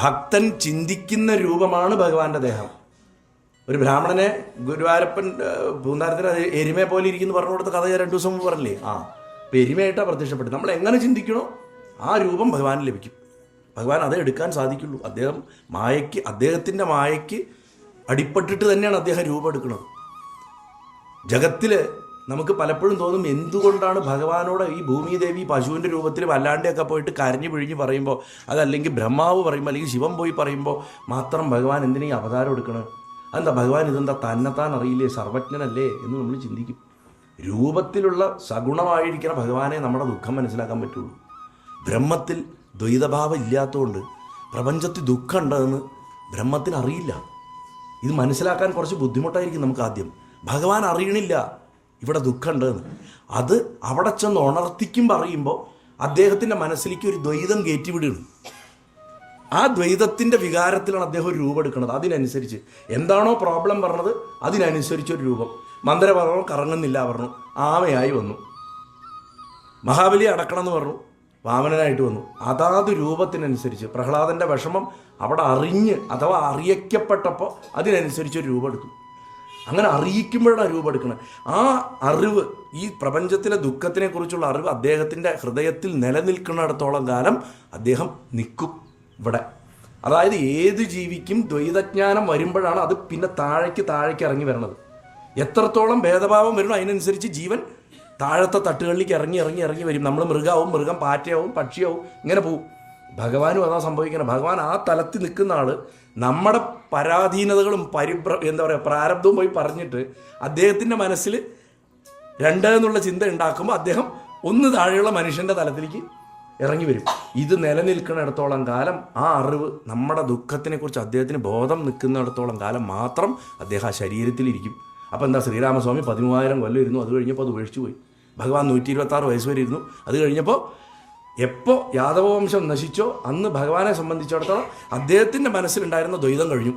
ഭക്തൻ ചിന്തിക്കുന്ന രൂപമാണ് ഭഗവാന്റെ ദേഹം. ഒരു ബ്രാഹ്മണനെ ഗുരുവായൂരപ്പൻ ഏഹ്, പൂന്താരത്തിന് അത് എരുമയെ പോലെ ഇരിക്കുന്നു പറഞ്ഞു കൊടുത്ത കഥ ഞാൻ രണ്ടു ദിവസം മുമ്പ് പറഞ്ഞില്ലേ? ആ അപ്പോൾ എരുമയായിട്ടാണ് പ്രത്യക്ഷപ്പെട്ടത്. നമ്മൾ എങ്ങനെ ചിന്തിക്കണോ ആ രൂപം ഭഗവാന് ലഭിക്കും. ഭഗവാൻ അത് എടുക്കാൻ സാധിക്കുള്ളൂ. അദ്ദേഹം മായയ്ക്ക് അദ്ദേഹത്തിന്റെ മായയ്ക്ക് അടിപ്പെട്ടിട്ട് തന്നെയാണ് അദ്ദേഹം രൂപം എടുക്കുന്നത്. ജഗത്തിൽ നമുക്ക് പലപ്പോഴും തോന്നും എന്തുകൊണ്ടാണ് ഭഗവാനോട് ഈ ഭൂമിദേവി പശുവിന്റെ രൂപത്തിൽ വല്ലാണ്ടെയൊക്കെ പോയിട്ട് കരഞ്ഞു പിഴിഞ്ഞ് പറയുമ്പോൾ അതല്ലെങ്കിൽ ബ്രഹ്മാവ് പറയുമ്പോൾ അല്ലെങ്കിൽ ശിവൻ പോയി പറയുമ്പോൾ മാത്രം ഭഗവാൻ എന്തിനാ അവതാരം എടുക്കണത് അതെന്താ ഭഗവാൻ ഇതെന്താ തന്നെത്താൻ അറിയില്ലേ? സർവജ്ഞനല്ലേ എന്ന് നമ്മൾ ചിന്തിക്കും. രൂപത്തിലുള്ള സഗുണമായിരിക്കുന്ന ഭഗവാനെ നമ്മുടെ ദുഃഖം മനസ്സിലാക്കാൻ പറ്റുള്ളൂ. ബ്രഹ്മത്തിൽ ദ്വൈതഭാവം ഇല്ലാത്തതുകൊണ്ട് പ്രപഞ്ചത്തിൽ ദുഃഖം ഉണ്ടെന്ന് ബ്രഹ്മത്തിന് അറിയില്ല. ഇത് മനസ്സിലാക്കാൻ കുറച്ച് ബുദ്ധിമുട്ടായിരിക്കും നമുക്ക് ആദ്യം. ഭഗവാൻ അറിയണില്ല. ഇവിടെ ദുഃഖമുണ്ടെന്ന്. അത് അവിടെ ചെന്ന് ഉണർത്തിക്കും പറയുമ്പോൾ അദ്ദേഹത്തിന്റെ മനസ്സിലേക്ക് ഒരു ദ്വൈതം കയറ്റിവിടുകയാണ് ആ ദ്വൈതത്തിന്റെ വികാരത്തിലാണ് അദ്ദേഹം ഒരു രൂപം എടുക്കുന്നത്. അതിനനുസരിച്ച് എന്താണോ പ്രോബ്ലം പറഞ്ഞത് അതിനനുസരിച്ച് ഒരു രൂപം. മന്ദര പറഞ്ഞു കറങ്ങുന്നില്ല പറഞ്ഞു. ആമയായി വന്നു. മഹാബലി അടക്കണം എന്ന് പറഞ്ഞു. വാമനനായിട്ട് വന്നു. അതാത് രൂപത്തിനനുസരിച്ച് പ്രഹ്ലാദന്റെ വിഷമം അവിടെ അറിഞ്ഞ് അഥവാ അറിയിക്കപ്പെട്ടപ്പോൾ അതിനനുസരിച്ച് ഒരു രൂപം എടുത്തു. അങ്ങനെ അറിയിക്കുമ്പോഴാണ് രൂപം എടുക്കുന്നത് ആ അറിവ് ഈ പ്രപഞ്ചത്തിലെ ദുഃഖത്തിനെ കുറിച്ചുള്ള അറിവ് അദ്ദേഹത്തിന്റെ ഹൃദയത്തിൽ നിലനിൽക്കുന്നിടത്തോളം കാലം അദ്ദേഹം നിൽക്കും ഇവിടെ. അതായത് ഏത് ജീവിക്കും ദ്വൈതജ്ഞാനം വരുമ്പോഴാണ് അത് പിന്നെ താഴേക്ക് താഴേക്ക് ഇറങ്ങി വരണത്. എത്രത്തോളം ഭേദഭാവം വരുന്നു അതിനനുസരിച്ച് ജീവൻ താഴത്തെ തട്ടുകളിലേക്ക് ഇറങ്ങി ഇറങ്ങി ഇറങ്ങി വരും. നമ്മൾ മൃഗാവും മൃഗം പാറ്റയാവും പക്ഷിയാവും ഇങ്ങനെ പോവും. ഭഗവാനും അതാ സംഭവിക്കുന്നത് ഭഗവാൻ ആ തലത്തിൽ നിൽക്കുന്ന ആൾ നമ്മുടെ പരാധീനതകളും പരിപ്ര എന്താ പറയുക പ്രാരബ്ധവും പോയി പറഞ്ഞിട്ട് അദ്ദേഹത്തിന്റെ മനസ്സിൽ രണ്ട് എന്നുള്ള ചിന്ത ഉണ്ടാക്കുമ്പോൾ അദ്ദേഹം ഒന്ന് താഴെയുള്ള മനുഷ്യന്റെ തലത്തിലേക്ക് ഇറങ്ങി വരും. ഇത് നിലനിൽക്കുന്നിടത്തോളം കാലം ആ അറിവ് നമ്മുടെ ദുഃഖത്തിനെക്കുറിച്ച് അദ്ദേഹത്തിന് ബോധം നിൽക്കുന്നിടത്തോളം കാലം മാത്രം അദ്ദേഹം ആ ശരീരത്തിലിരിക്കും അപ്പോൾ എന്താ ശ്രീരാമസ്വാമി പതിമൂവായിരം കൊല്ലം ഇരുന്നു. അത് കഴിഞ്ഞപ്പോൾ അത് ഉപേക്ഷിച്ചു പോയി. ഭഗവാൻ നൂറ്റി ഇരുപത്താറ് വയസ്സ് വരെ ഇരുന്നു. അത് കഴിഞ്ഞപ്പോൾ എപ്പോൾ യാദവവംശം നശിച്ചോ അന്ന് ഭഗവാനെ സംബന്ധിച്ചിടത്തോളം അദ്ദേഹത്തിന്റെ മനസ്സിലുണ്ടായിരുന്ന ദ്വൈതം കഴിഞ്ഞു.